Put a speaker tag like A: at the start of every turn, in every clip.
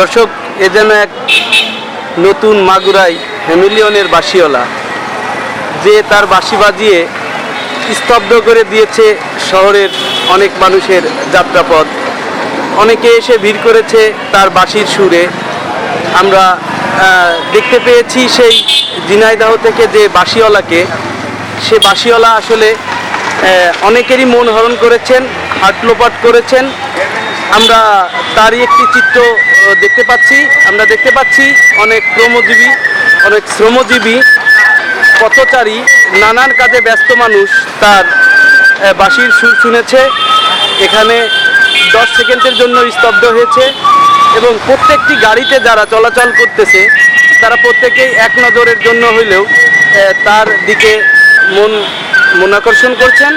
A: দর্শক, এ যেন এক নতুন মাগুরাই হ্যামিলিয়নের বাসিওলা যে তার বাঁশি বাজিয়ে স্তব্ধ করে দিয়েছে শহরের অনেক মানুষের যাত্রাপথ। অনেকে এসে ভিড় করেছে তার বাঁশির সুরে। আমরা দেখতে পেয়েছি সেই ঝিনাইদহ থেকে যে বাঁশিওয়ালাকে। সে বাঁশিওয়ালা আসলে অনেকেরই মন হরণ করেছেন হাট লোপাট করেছেন। আমরা তারই একটি চিত্র দেখতে পাচ্ছি, আমরা দেখতে পাচ্ছি অনেক শ্রমজীবী অনেক শ্রমজীবী, পথচারী, নানান কাজে ব্যস্ত মানুষ তার বাঁশির সুর শুনেছে, এখানে দশ সেকেন্ডের জন্য স্তব্ধ হয়েছে এবং প্রত্যেকটি গাড়িতে যারা চলাচল করতেছে, তারা প্রত্যেকেই এক নজরের জন্য হইলেও তার দিকে মন মন আকর্ষণ করছেন।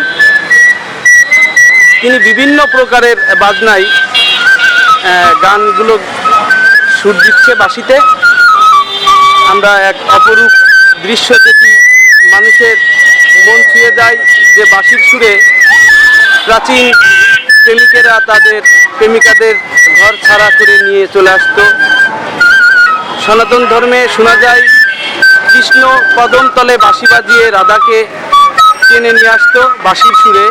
A: তিনি বিভিন্ন প্রকারের বাজনায় গানগুলো সুর দিচ্ছে বাঁশিতে। আমরা এক অপরূপ দৃশ্য দেখি, মানুষের মন ছুঁয়ে যায় যে বাঁশির সুরে প্রাচীন প্রেমিকেরা তাদের প্রেমিকাদের ঘর ছাড়া করে নিয়ে চলে আসতো। সনাতন ধর্মে শোনা যায়, কৃষ্ণ কদম তলে বাঁশি বাজিয়ে রাধাকে টেনে নিয়ে আসতো বাঁশির সুরে।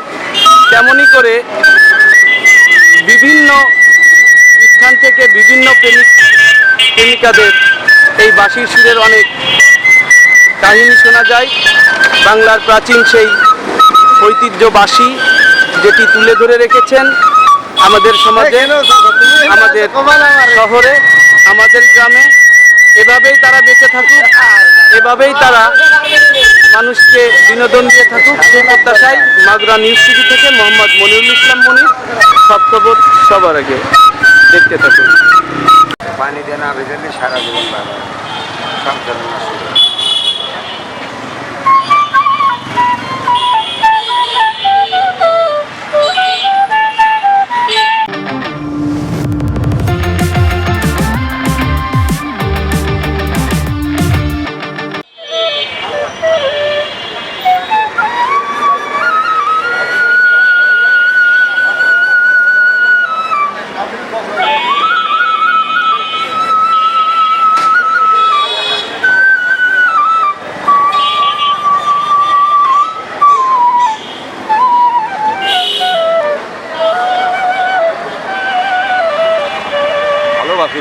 A: তেমনই করে বিভিন্ন স্থান থেকে বিভিন্ন প্রেমিক প্রেমিকাদের এই বাঁশির সুরের অনেক কাহিনী শোনা যায়। বাংলার প্রাচীন সেই ঐতিহ্য বাঁশি যেটি তুলে ধরে রেখেছেন আমাদের সমাজে আমাদের শহরে আমাদের গ্রামে এভাবেই তারা বেঁচে থাকুক এভাবেই তারা মানুষকে বিনোদন দিয়ে থাকুক। সেই প্রত্যাশায় মাগুরা নিউজ টিভি থেকে মোহাম্মদ মনিরুল ইসলাম মনির সব খবর সবার আগে। দেখতে থাকুন।
B: পানি দিয়ে না ভেজালে সারা জীবন ভালো সব নষ্ট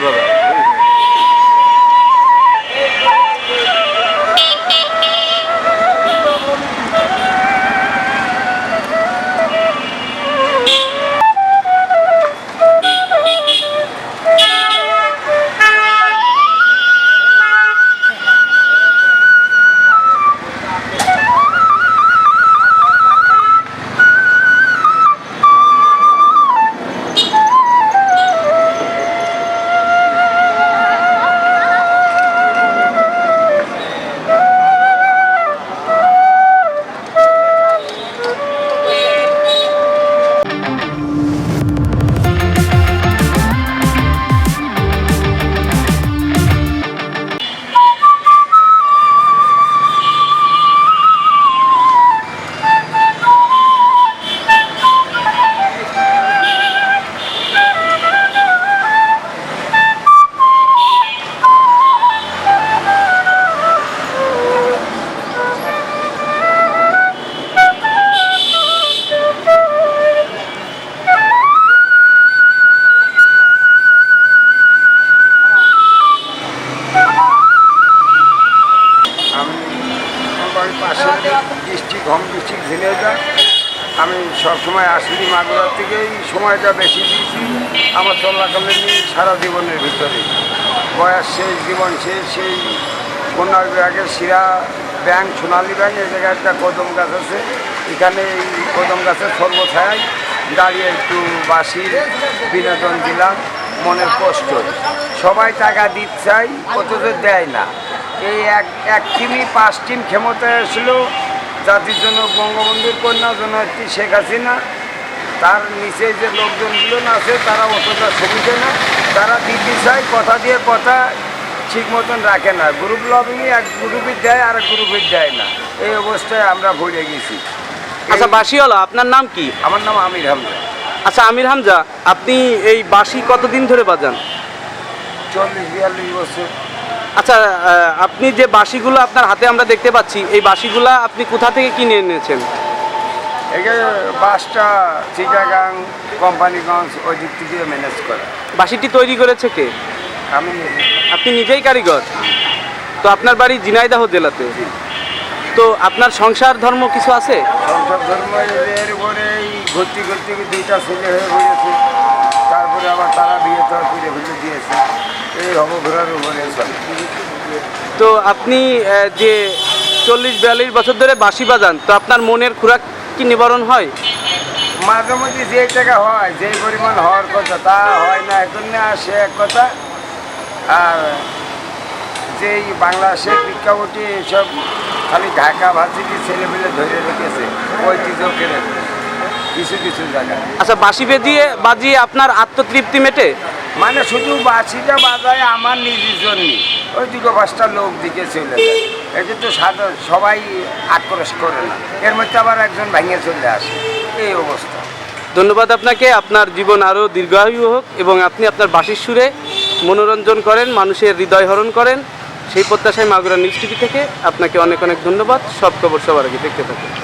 B: হয়। ডিস্ট্রিক্ট হোম ডিস্ট্রিক্ট ঝিনাইদা আমি সবসময় আসলি মাগুরার থেকে, এই সময়টা বেশি দিয়েছি। আমার চলাকালীন সারা জীবনের ভিতরে। বয়স শেষ, জীবন শেষ, সেই কন্যা বিভাগের শিরা ব্যাংক সোনালী ব্যাংক এই জায়গায় একটা কদম গাছ আছে। এখানে এই কদম গাছের সর্বছায় দাঁড়িয়ে একটু বাসির বিনোদন দিলাম, মনের কষ্ট। সবাই টাকা দিতে চাই অথচ দেয় না। এই এক এক টিমই পাঁচ টিম ক্ষমতায় আসলো জাতির জন্য বঙ্গবন্ধুর কন্যা জননেত্রী শেখ হাসিনা তার নিচে যে লোকজনগুলো আছে তারা অতটা সুবিধে না। তারা দিতে চায় কথা দিয়ে কথা ঠিক মতন রাখে না। গ্রুপ লবিংয়ে এক গ্রুপের দেয় আর এক গ্রুপের দেয় না। এই অবস্থায় আমরা ভরে গেছি।
A: আচ্ছা বাঁশিওয়ালা আপনার নাম কি?
B: আমার নাম আমির হামজা।
A: আচ্ছা আমির হামজা আপনি এই বাঁশি কতদিন ধরে বাজান?
B: চল্লিশ বিয়াল্লিশ বছর।
A: আচ্ছা আপনি যে বাঁশিগুলো আপনার হাতে আমরা দেখতে পাচ্ছি এই বাঁশিগুলা আপনি কোথা থেকে কিনে এনেছেন?
B: বাসটা চিটাগাং কোম্পানিগঞ্জ ওই দিক থেকে ম্যানেজ করে।
A: বাঁশিটি তৈরি করেছে কে?
B: আমি
A: আপনি নিজেই কারিগর? তো আপনার বাড়ি ঝিনাইদহ জেলাতে? তো আপনার সংসার ধর্ম কিছু আছে?
B: সংসার ধর্ম এর উপরে এই ভর্তি করতে দুইটা ছেলে হয়ে পড়েছে তারপরে আবার তারা বিয়ে তো করে ফেলে দিয়েছে। এই হবঘোরার উপরে
A: তো আপনি যে চল্লিশ বিয়াল্লিশ বছর ধরে বাঁশি বাজান তো আপনার মনের খোরাক কি নিবারণ হয়?
B: মাঝে মধ্যে যে টাকা হয় যে পরিমাণ হওয়ার কথা তা হয় না। এখন সে এক কথা। আর যেই বাংলাদেশের প্রেক্ষাপটে এসব খালি ঢাকা ভার্সিটির ছেলেমেলে ধরে রেখেছে ঐতিহ্য কেড়ে কিছু কিছু জায়গায়।
A: আচ্ছা বাঁশি বেজিয়ে বাজিয়ে আপনার আত্মতৃপ্তি মেটে?
B: মানে শুধু বাছিটা বাজায় আমার নিজের জন্য। ওই দুটো পাঁচটা লোক দিকে চলে যায়। এটা তো সাধারণ সবাই আক্রোশ করে না। এর মধ্যে আবার একজন ভেঙে চলে আসে। এই অবস্থা।
A: ধন্যবাদ আপনাকে। আপনার জীবন আরও দীর্ঘায়ু হোক এবং আপনি আপনার বাঁশির সুরে মনোরঞ্জন করেন মানুষের হৃদয় হরণ করেন। সেই প্রত্যাশায় মাগুরা নিউজ টিভি থেকে আপনাকে অনেক অনেক ধন্যবাদ। সব খবর সবার আগে দেখতে থাকুন।